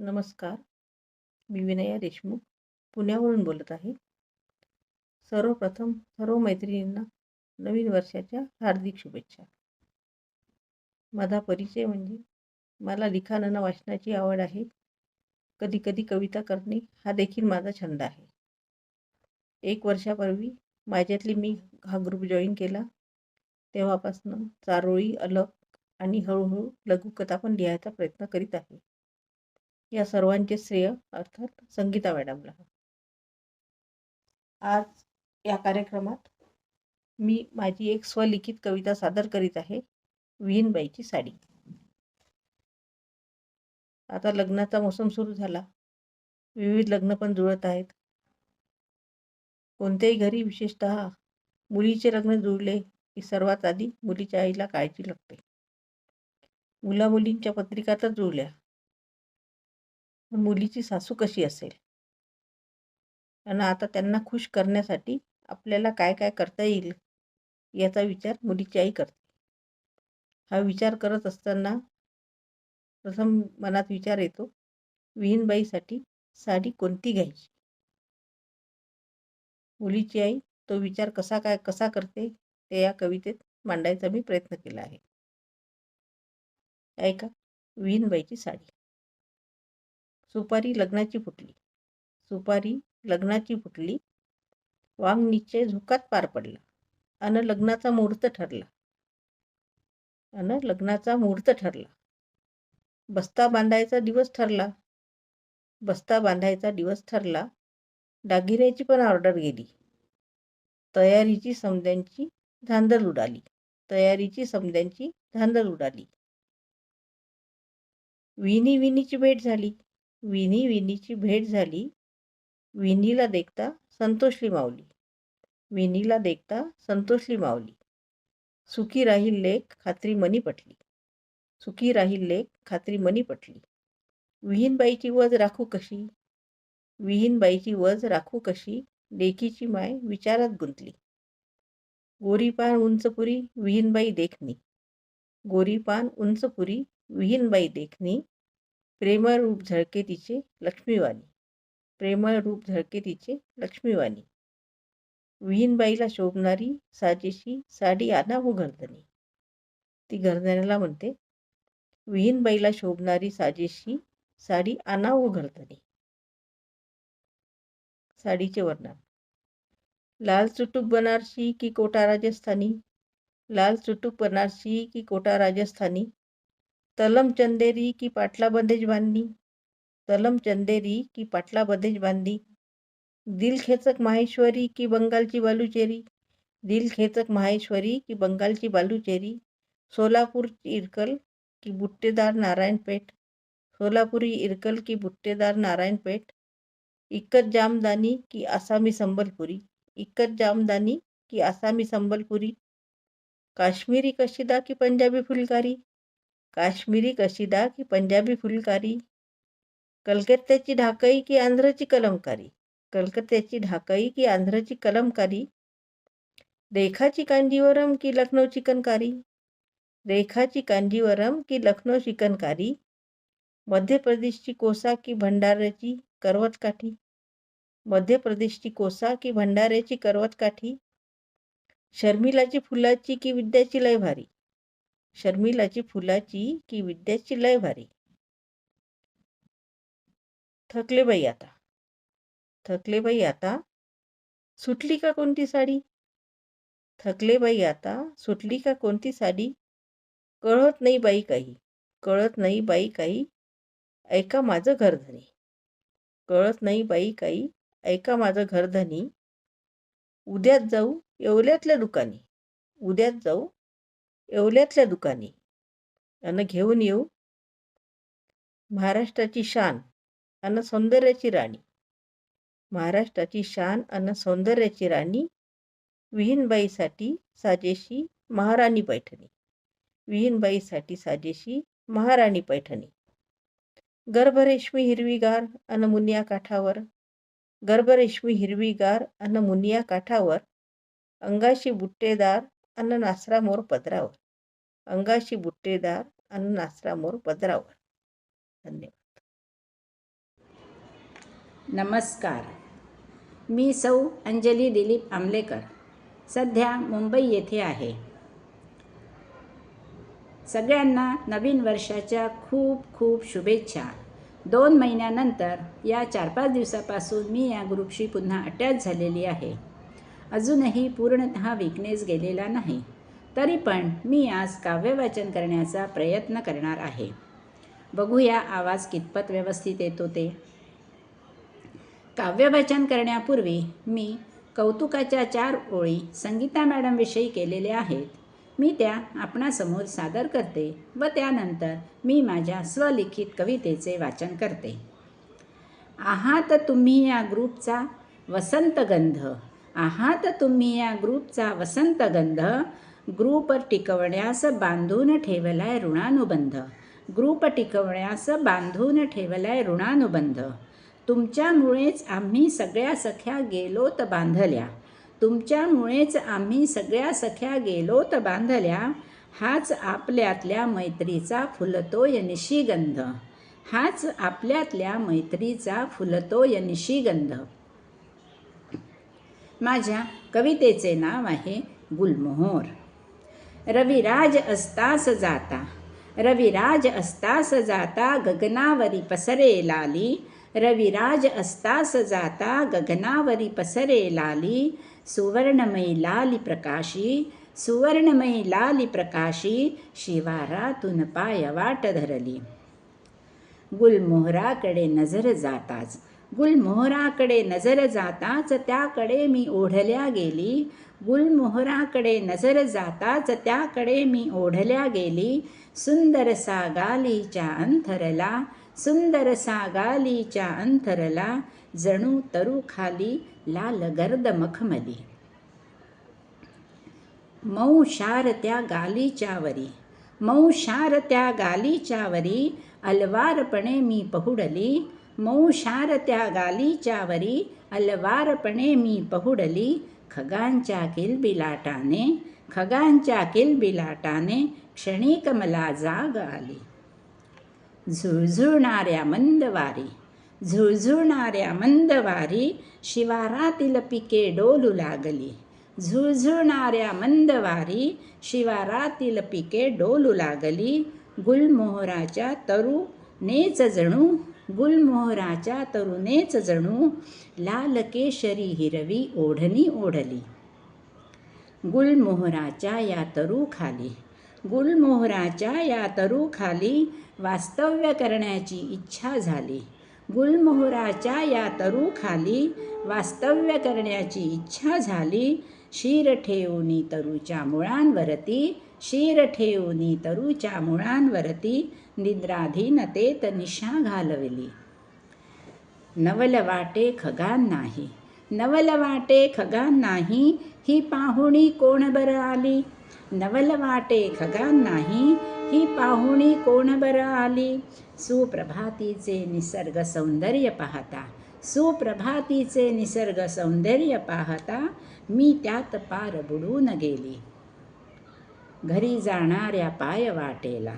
नमस्कार मी विनया देशमुख पुण्यावरून बोलत आहे. सर्वप्रथम सर्व मैत्रिणींना नवीन वर्षाच्या हार्दिक शुभेच्छा. माझा परिचय म्हणजे मला लिखाणांना वाचनाची आवड आहे. कधी कधी कविता करणे हा देखील माझा छंद आहे. एक वर्षापूर्वी माझ्यातली मी हा ग्रुप जॉईन केला. तेव्हापासनं चारोळी अलग आणि हळूहळू लघुकथा पण लिहायचा प्रयत्न करीत आहे. या सर्वांचे श्रेय अर्थात संगीता मॅडमला. आज या कार्यक्रमात मी माझी एक स्वलिखित कविता सादर करीत आहे विहीनबाईची साडी. आता लग्नाचा मोसम सुरू झाला. विविध लग्न पण जुळत आहेत. कोणत्याही घरी विशेषत मुलीचे लग्न जुळले की सर्वात आधी मुलीच्या आईला काळजी लागते. मुला मुलींच्या पत्रिका तर जुळल्या. मुलीची सासू कशी असेल? आणि आता त्यांना खुश करण्यासाठी आपल्याला काय काय करता येईल याचा विचार मुलीची आई करते. हा विचार करत असताना प्रथम मनात विचार येतो विहीनबाईसाठी साडी कोणती घ्यायची? मुलीची आई तो विचार कसा काय कसा करते ते या कवितेत मांडायचा मी प्रयत्न केला आहे. ऐका विहीनबाईची साडी. सुपारी लग्नाची फुटली. सुपारी लग्नाची फुटली. वांग निश्चय झुकात पार पडला. अन लग्नाचा मुहूर्त ठरला. अन लग्नाचा मुहूर्त ठरला. बस्ता बांधायचा दिवस ठरला. बस्ता बांधायचा दिवस ठरला. दागिन्याची पण ऑर्डर गेली. तयारीची समद्यांची धांदल उडाली. तयारीची समद्यांची धांदल उडाली. विनी विनीची भेट झाली. विनी विनीची भेट झाली. विनीला देखता संतोषली मावली विनीला देखता संतोषली मावली सुखी राहील लेख खात्री मनी पटली. सुखी राहील लेख खात्री मनी पटली. विहीनबाईची वज राखू कशी? विहीनबाईची वज राखू कशी? लेखीची माय विचारात गुंतली. गोरीपान उंचपुरी विहीनबाई देखणी गोरीपान उंचपुरी विहीनबाई देखणी प्रेमळ रूप झळके तिचे लक्ष्मीवाणी. प्रेमळ रूप झळके तिचे लक्ष्मीवाणी. विहीनबाईला शोभणारी साजेशी साडी आणा हो गर्दनी ती घरदण्याला म्हणते विहीनबाईला शोभणारी साजेशी साडी आणा हो गर्दनी साडीचे वर्णन. लाल चुटूक बनारसी की कोटा राजस्थानी? लाल चुटूक बनारसी की कोटा राजस्थानी? तलम चंदेरी की पाटला बंदेज बांधणी तलम चंदेरी की पाटला बंदेज बांधली दिल खेचक माहेश्वरी की बंगालची बालुचेरी दिल खेचक माहेश्वरी की बंगालची बालुचेरी सोलापूरची इरकल की बुट्टेदार नारायणपेठ सोलापुरी इरकल की बुट्टेदार नारायणपेठ इक्कत जामदानी की आसामी संबलपुरी इक्कत जामदानी की आसामी संबलपुरी काश्मीरी कशिदा की पंजाबी फुलकारी काश्मीरी कशिदा की पंजाबी फुलकारी कलकत्त्याची ढाकई की आंध्रची कलमकारी कलकत्त्याची ढाकई की आंध्रची कलमकारी, रेखाची कांजीवरम की लखनौ चिकनकारी, रेखाची कांजीवरम की लखनौ चिकनकारी मध्य प्रदेशची कोसा की भंडाऱ्याची करवतकाठी मध्य प्रदेशची कोसा की भंडाऱ्याची करवतकाठी, शर्मिलाची फुलाची की विद्याची लय भारी शर्मिलाची फुलाची की विद्याची लय भारी. थकले बाई आता. थकले बाई आता. सुटली का कोणती साडी? थकले बाई आता. सुटली का कोणती साडी? कळत नाही बाई काही. कळत नाही बाई काही. ऐका माझं घरधनी. कळत नाही बाई काही. ऐका माझं घरधनी. उद्याच जाऊ. येवल्यातल्या दुकानी. उद्याच जाऊ. येवल्यातल्या दुकानी. आणि घेऊन येऊ. महाराष्ट्राची शान अन सौंदर्याची राणी. महाराष्ट्राची शान अन सौंदर्याची राणी विहीनबाईसाठी साजेशी महाराणी पैठणी. विहीनबाईसाठी साजेशी महाराणी पैठणी. गर्भरेशमी हिरवीगार अन मुनिया काठावर. गर्भरेशमी हिरवीगार अन मुनिया काठावर. अंगाशी बुट्टेदार अन नासरा मोर पदरावर. अंगाशी बुट्टेदार अन नासरा मोर पदरावर. धन्यवाद. नमस्कार. मी सौ अंजली दिलीप आमलेकर सध्या मुंबई येथे आहे. सगळ्यांना नवीन वर्षाच्या खूप खूप शुभेच्छा. दोन महिन्यानंतर या चार पाच दिवसापासून मी या ग्रुपशी पुन्हा अटॅच झालेली आहे. अजूनही पूर्णतः विकनेस गेलेला नाही. तरी पण मी आज काव्यवाचन करण्याचा प्रयत्न करणार आहे. बघूया आवाज कितपत व्यवस्थित येतो ते. काव्यवाचन करण्यापूर्वी मी कौतुकाच्या चार ओळी संगीता मॅडमविषयी केलेल्या आहेत. मी त्या आपणासमोर सादर करते व त्यानंतर मी माझ्या स्वलिखित कवितेचे वाचन करते. आहात तुम्ही या ग्रुपचा वसंतगंध. आहात तुम्ही या ग्रुपचा वसंतगंध. ग्रुप टिकवण्यास बांधून ठेवलाय ऋणानुबंध. ग्रुप टिकवण्यास बांधून ठेवलाय ऋणानुबंध. तुमच्यामुळेच आम्ही सगळ्या सख्या गेलोत बांधल्या. तुमच्यामुळेच आम्ही सगळ्या सख्या गेलोत बांधल्या. हाच आपल्यातल्या मैत्रीचा फुलतोय निशिगंध. हाच आपल्यातल्या मैत्रीचा फुलतोय निशिगंध. माझ्या कवितेचे नाव आहे गुलमोहर. रविराज असतास जाता रविराज असतास जाता गगनावरी पसरे लाली. रविराज असतास जाता गगनावरी पसरे लाली. सुवर्णमयी लाली प्रकाशी सुवर्णमयी लाली प्रकाशी शिवारातून पाय वाट धरली. गुलमोहराकडे नजर जाताच गुलमोहराकडे नजर जाताच त्याकडे मी ओढल्या गेली. गुलमोहराकडे नजर जाताच त्याकडे मी ओढल्या गेली. सुंदरसा गालीच्या अंथरला सुंदरसा गालीच्या अंथरला जणू तरू खाली लाल गर्द मखमली. मऊ शार त्या गालीच्या वरी मऊ शार त्या गालीच्या वरी अलवारपणे मी पहुडली. मौशारत्या त्या गालीच्या वरी अलवारपणे मी पहुडली खगांच्या किलबिलाटाने खगांच्या किलबिलाटाने क्षणिक मला जाग आली झुळझुळणाऱ्या मंदवारी झुळझुळणाऱ्या मंदवारी शिवारातील पिके डोलू लागली झुळझुळणाऱ्या मंदवारी शिवारातील पिके डोलू लागली गुलमोहराच्या तरुनेच जणू गुलमोहराच्या तरुणेच जणू लाल केशरी हिरवी ओढणी ओढली. गुलमोहराच्या या तरुखाली गुलमोहराच्या या तरुखाली वास्तव्य करण्याची इच्छा झाली. गुलमोहराच्या या तरूखाली वास्तव्य करण्याची इच्छा झाली. शीर ठेवूनी तरूच्या मुळांवरती शिर ठेवूनी तरूच्या मुळांवरती निद्राधीनतेत निशा घालवली. नवल वाटे खगान नाही. नवल वाटे खगान नाही. ही पाहुणी कोण बरं आली? नवल वाटे खगान नाही. ही पाहुणी कोण बरं आली? सुप्रभातीचे निसर्ग सौंदर्य पाहता. सुप्रभातीचे निसर्ग सौंदर्य पाहता मी त्यात पार बुडून गेली. घरी जाणाऱ्या पाय वाटेला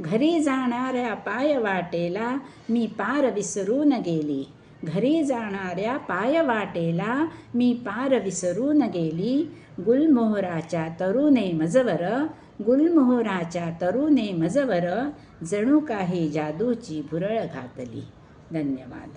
घरी जाणाऱ्या पाय वाटेला मी पार विसरून गेली. घरी जाणाऱ्या पाय वाटेला मी पार विसरून गेली. गुलमोहराच्या तरुणे मजवर गुलमोहराच्या तरुणे मजवर जणू काही जादूची भुरळ घातली. धन्यवाद.